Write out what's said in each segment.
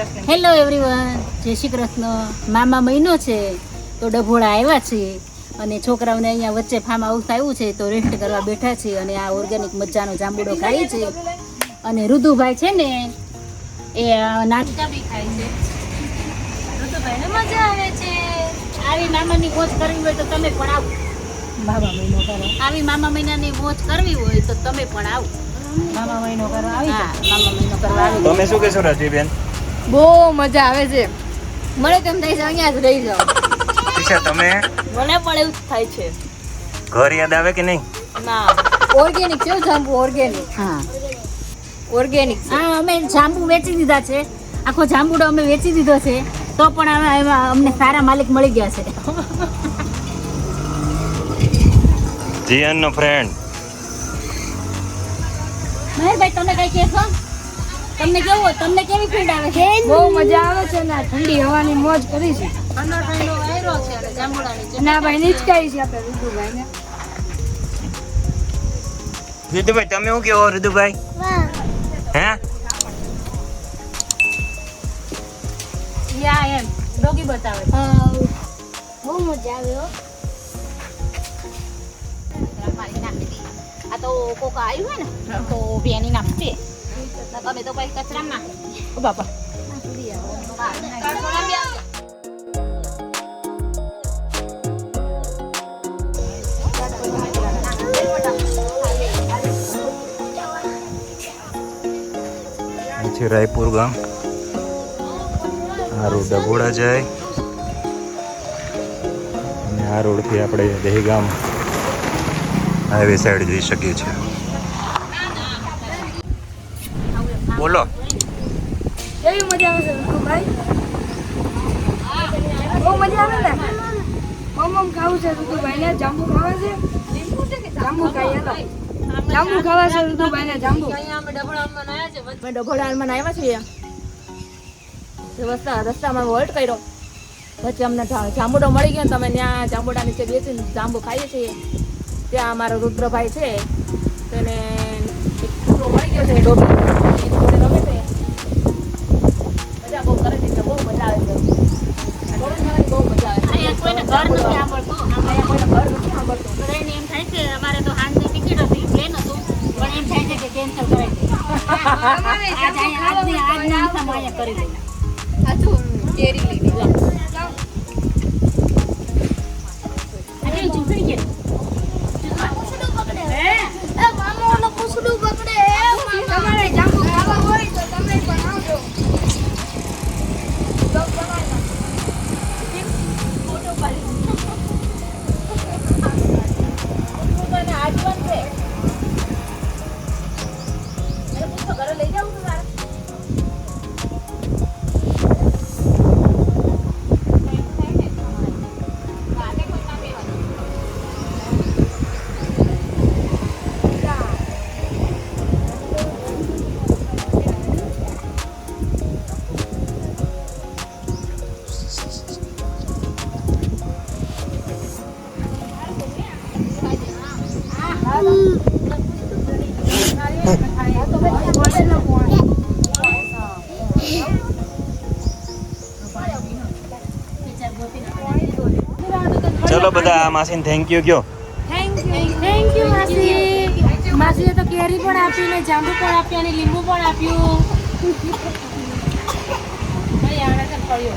Hello everyone જય શ્રી કૃષ્ણ. મામા મહિનો છે તો ડભોળા આવ્યા છે અને છોકરાઓને અહીંયા વચ્ચે ફાર્મ હાઉસ આવ્યું છે તો રેસ્ટ કરવા બેઠા છે અને આ ઓર્ગેનિક મજાનો જાંબુડો ખાય છે. અને રુદુભાઈ છે ને એ નાસ્તા બી ખાય છે. રુદુભાઈને મજા આવે છે. આવી મામાની મોજ કરવી હોય તો તમે પણ આવો. મામા મહિનો કરો. આવી મામા મહિનાની મોજ કરવી હોય તો તમે પણ આવો. મામા મહિનો કરો આવી મામા મહિનો કરવા આવી તમે શું કહેશો રાજવીબેન બહુ મજા આવે છે. મને તેમ થાય છે અહીંયા જ રહી જાઓ. ઈશા તમે? મને પણ એવું જ થાય છે. ઘર યાદ આવે કે નહીં? ના. ઓર્ગેનિક છે જાંબુ ઓર્ગેનિક હા. ઓર્ગેનિક હા અમે જાંબુ વેચી દીધા છે. આખો જાંબુડો અમે વેચી દીધો છે. તો પણ અમે એમાં અમને સારા માલિક મળી ગયા છે. જીયનનો ફ્રેન્ડ મહેરભાઈ તમે કઈ કહેશો તમને કેવું તમને કેવી ફીલ આવે છે? બહુ મજા આવે છે ને ઠંડી હવાની મોજ કરી છે. ના ભાઈ નીચકાઈ છે આપણે ઋતુભાઈ ને રિતુભાઈ તમે શું કેવો રિતુભાઈ હે? યા એમ. ડોગી બતાવે બહુ મજા આવે હો. આ તો કોક આવ્યું હોય ને તો બેની નાખશે તમે તો પછી કચરા નાખી બાપા છે રાયપુર ગામ આ રોડ ડભોડા જાય અને આ રોડથી આપણે દહેગામ હાઈવે સાઈડ જઈ શકીએ છીએ બોલો કેવી મજા આવે છે વિદુભાઈ બહુ મજા જાંબુ ખાવા છે. જાંબુ ઋતુભાઈ ને જાંબુ અમે ડભોડામાં આવ્યા છીએ. રસ્તા રસ્તામાં હોલ્ટ કર્યો. પછી અમને જાંબુડો મળી ગયો તમે ત્યાં જાંબુડા નીચે બેસીને જાંબુ ખાઈએ છીએ. ત્યાં અમારો રુદ્રભાઈ છે. તેને મળી ગયો છે ડોબી. રમે છે મજા બહુ કરે છે બહુ મજા આવે છે આ ડોબી ખાવાની બહુ મજા આવે છે અહીંયા કોઈને ઘર નથી સાંભળતું અમારે કોઈને ઘર નથી સાંભળતું બધાને એમ થાય છે અમારે તો હાંજની ટિકિટ હતી પ્લેન હતું પણ એમ થાય છે કે કેન્સલ કરાવી દઈએ આજની આજના દિવસમાં કરી દઈએ. કેરી લઈને ચલો બધા આ માસીને થેન્ક યુ કયો થેન્ક યુ માસી. માસીએ તો કેરી પણ આપી ને જાંબુ પણ આપ્યું અને લીંબુ પણ આપ્યું. આને તો ફળ્યો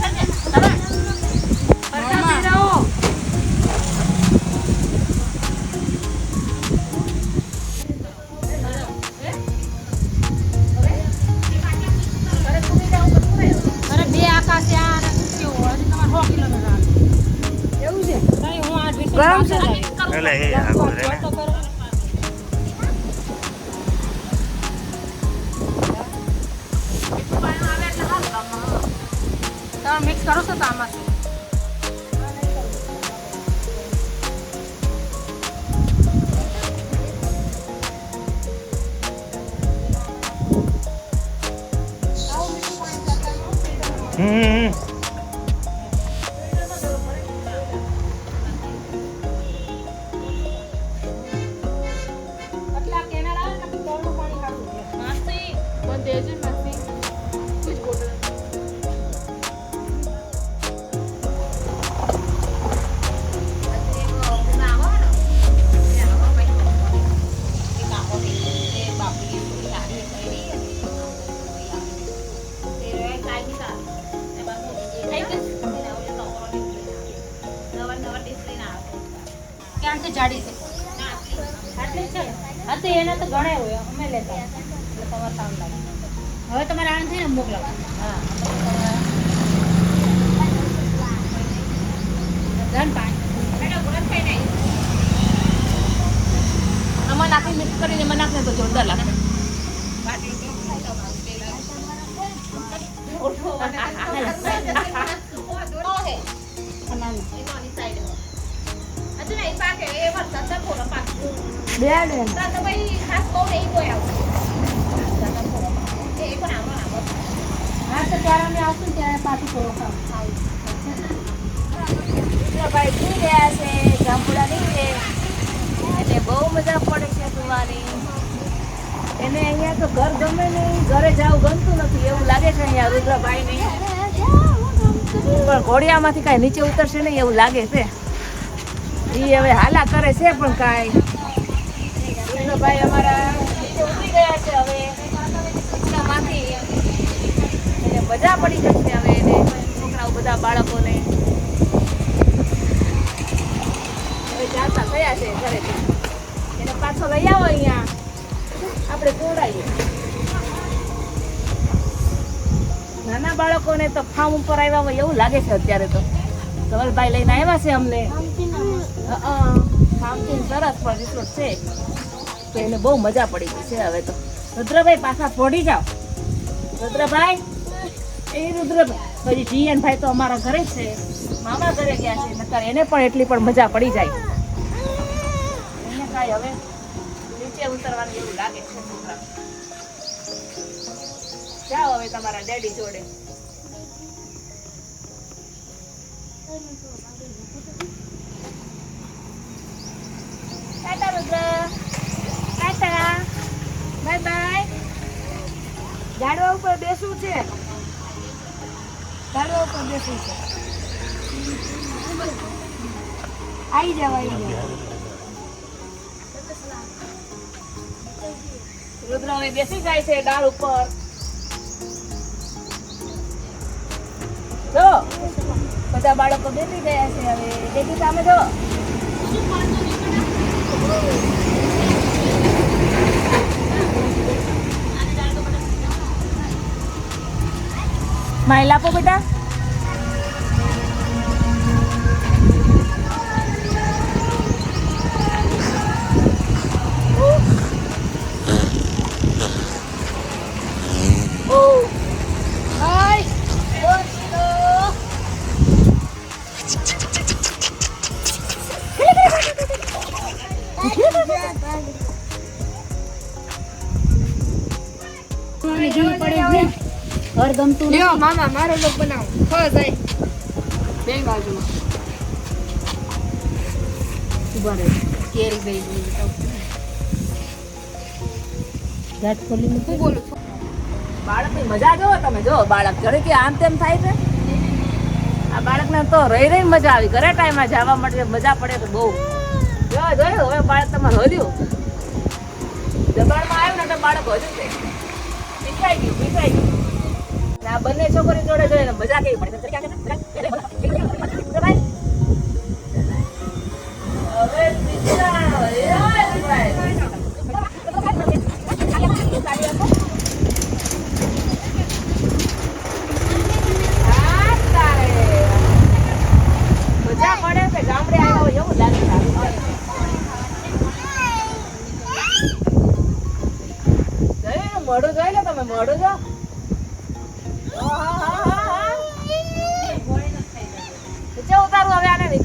Ibang Wala eh, ako na na mix karo sa tama. Mm-hmm. ને તો જાડી છે. આટલી છે હા તો એના તો ઘણા હોય અમે લેતા. એટલે તમારે કામ લાગે. હવે તમારે આણ થઈને મોકલાવો હા. ધન પાણી. આમાં નાખી મિક્સ કરીને એમાં નાખને તો જોરદાર લાગે. હા તો ત્યારે અમે આવશું ને ત્યારે પાછું થોડું ખાવ. ભાઈ રહ્યા છે જાંબુડા નીકળે. એટલે બહુ મજા પડે છે સુવાની એને અહીંયા તો ઘર ગમે નહીં ઘરે જવું ગમતું નથી એવું લાગે છે અહીંયા રુદ્રભાઈ ને પણ ઘોડિયામાંથી કાંઈ નીચે ઉતરશે નહીં એવું લાગે છે. એ હવે હાલા કરે છે પણ કાંઈ. રુદ્રભાઈ અમારા નીચે ઉતરી ગયા છે હવે રિક્ષામાંથી. એને મજા પડી જશે હવે એને છોકરાઓ બધા બાળકોને. હવે જાતા થયા છે ઘરેથી એને પાછો લઈ આવો અહીંયા. આપણે જોડાઈએ. નાના બાળકોને તો ફાર્મ ઉપર આવ્યા હોય એવું લાગે છે અત્યારે તો. ધવલભાઈ લઈને આવ્યા છે અમને. ફાર્મથી સરસ પણ રિસોર્ટ છે. તો એને બહુ મજા પડી ગઈ છે હવે તો. રુદ્રભાઈ પાછા ફોડી જાઓ. રુદ્રભાઈ? એ રુદ્રભાઈ, પછી જીયન ભાઈ તો અમારા ઘરે છે. મામા ઘરે ગયા છે, નકર એને પણ એટલી પણ મજા પડી જાય. એને કાંઈ હવે નીચે ઉતરવાનું એવું લાગે છે છોકરા જાઓ હવે તમારા ડેડી જોડે. ઝાડવા ઉપર બેસવું છે? ઝાડવા ઉપર બેસવું છે. આવી જાવ આવી જાવ. બેસી જાય છે ડાળ ઉપર. જો, બધા બાળકો બેસી ગયા છે હવે. દેખી સામે જો. માઇલ આપો બેટા Oh. Hi. Hello. ઘર ગમતું લ્યો મામા મારો લોક બનાવો. ખો જાય. બે બાજુમાં. ઊભા રહે. કેરી ગઈ ઘાટ ખોલી મૂકું બોલું છું? બાળકની મજા જોવો તમે. જો બાળક ઘરે કે આમ તેમ થાય છે? આ બાળકને તો રહી રહી મજા આવી. ઘરે ટાઈમમાં જવા માટે મજા પડે તો બહુ. જો જોયું? હવે બાળક તમારે હલ્યું દબાણમાં આવ્યું ને તો બાળક હજુ છે. પીસાઈ ગયું પીસાઈ ગયું. આ બંને છોકરી જોડે જોઈને મજા કેવી પડે હવે પીસા, એ ભાઈ. સાડી આપો. નીચે ઉતારું હવે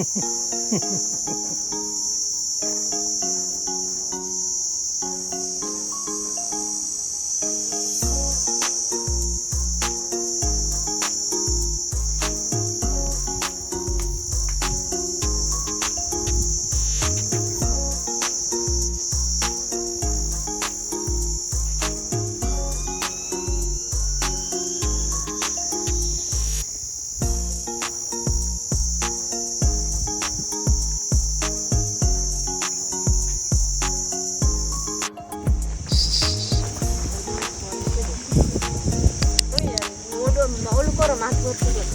Ha ha ha. Let's go.